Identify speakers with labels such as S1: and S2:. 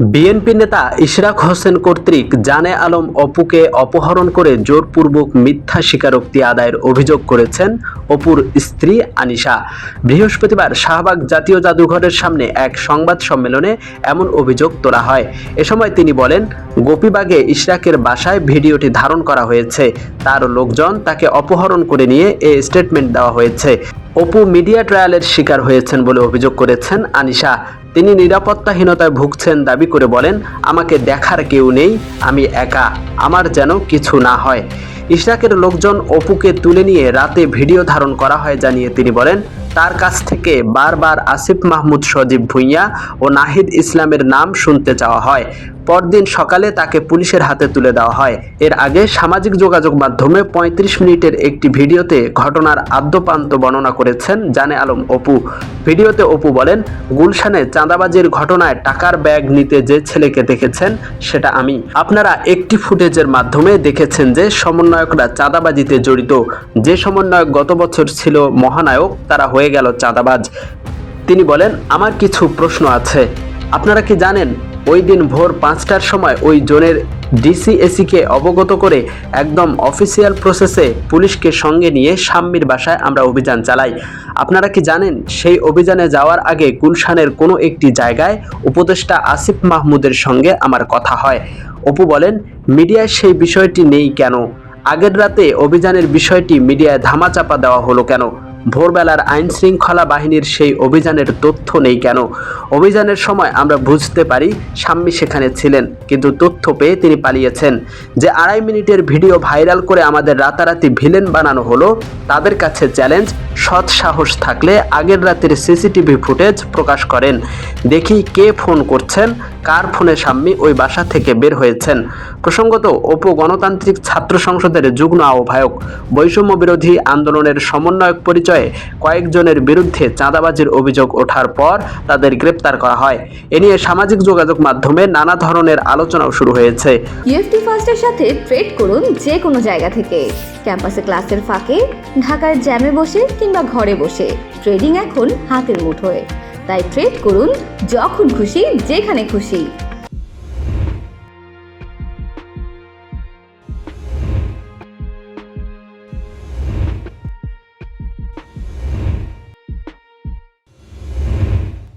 S1: BNP নেতা ইশরাক হোসেন কর্তৃক জানে আলম অপুকে অপহরণ করে জোরপূর্বক মিথ্যা স্বীকারোক্তি আদায়ের অভিযোগ করেছেন অপুর স্ত্রী আনিশা। বৃহস্পতিবার শাহবাগ জাতীয় জাদুঘরের সামনে এক সংবাদ সম্মেলনে এমন অভিযোগ তোলা হয়। এ সময় তিনি বলেন, গোপীবাগে ইশরাকের বাসায় ভিডিওটি ধারণ করা হয়েছে। তার লোকজন তাকে অপহরণ করে নিয়ে এ স্টেটমেন্ট দেওয়া হয়েছে। অপু মিডিয়া ট্রায়ালের শিকার হয়েছেন বলে অভিযোগ করেছেন আনিশা। তিনি নিরাপত্তাহীনতায় ভুগছেন দাবি করে বলেন, আমাকে দেখার কেউ নেই, আমি একা, আমার যেন কিছু না হয়। ইশরাকের লোকজন অপুকে তুলে নিয়ে রাতে ভিডিও ধারণ করা হয় জানিয়ে তিনি বলেন, তার কাছ থেকে বারবার আসিফ মাহমুদ সজীব ভুঁইয়া ও নাহিদ ইসলামের নাম শুনতে চাওয়া হয়। পরদিন সকালে তাকে পুলিশের হাতে তুলে দেওয়া হয়। এর আগে সামাজিক যোগাযোগ মাধ্যমে ৩৫ মিনিটের একটি ভিডিওতে ঘটনার আদ্যপান্ত বর্ণনা করেছেন জানে আলম অপু। ভিডিওতে অপু বলেন, গুলশানে চাঁদাবাজির ঘটনায় টাকার ব্যাগ নিতে যে ছেলেকে দেখেছেন, সেটা আমি। আপনারা একটি ফুটেজের মাধ্যমে দেখেছেন যে সমন্বয়করা চাঁদাবাজিতে জড়িত। যে সমন্বয়ক গত বছর ছিল মহানায়ক, তারা হয়ে গেল চাঁদাবাজ। তিনি বলেন, আমার কিছু প্রশ্ন আছে। আপনারা কি জানেন ওই দিন ভোর পাঁচটার সময় ওই জোনের ডিসিএসিকে অবগত করে একদম অফিসিয়াল প্রসেসে পুলিশকে সঙ্গে নিয়ে সাম্মির বাসায় আমরা অভিযান চালাই। আপনারা কি জানেন, সেই অভিযানে যাওয়ার আগে গুলশানের কোনো একটি জায়গায় উপদেষ্টা আসিফ মাহমুদের সঙ্গে আমার কথা হয়। অপু বলেন, মিডিয়ায় সেই বিষয়টি নেই কেন? আগের রাতে অভিযানের বিষয়টি মিডিয়ায় ধামাচাপা দেওয়া হলো কেন? ভোরবেলার আইন শৃঙ্খলা বাহিনীর সেই অভিযানের তথ্য নেই কেন? অভিযানের সময় আমরা বুঝতে পারি সাম্মি সেখানে ছিলেন, কিন্তু তথ্য পেয়ে তিনি পালিয়েছেন। যে আড়াই মিনিটের ভিডিও ভাইরাল করে আমাদের রাতারাতি ভিলেন বানানো হলো, তাদের কাছে চ্যালেঞ্জ সৎ সাহস থাকলে আগের রাতের সিসিটিভি ফুটেজ প্রকাশ করেন। দেখি কে ফোন করছেন, কার ফোনে সাম্মি ওই বাসা থেকে বের হয়েছেন। প্রসঙ্গত, অপু গণতান্ত্রিক ছাত্র সংসদের যুগ্ম আহ্বায়ক। বৈষম্য বিরোধী আন্দোলনের সমন্বয়ক পরিচয়ে কয়েকজনের বিরুদ্ধে চাঁদাবাজির অভিযোগ ওঠার পর তাদের গ্রেপ্তার করা হয়। এ নিয়ে সামাজিক যোগাযোগ মাধ্যমে নানা ধরনের আলোচনাও শুরু হয়েছে।
S2: ইউএফটি ফার্স্টের সাথে ট্রেড করুন যে কোনো জায়গা থেকে। ক্যাম্পাসে ক্লাসের ফাঁকে, ঢাকার জ্যামে বসে কিংবা ঘরে বসে। ট্রেডিং এখন হাতের মুঠোয়। তাই ট্রেড করুন যখন খুশি, যেখানে খুশি।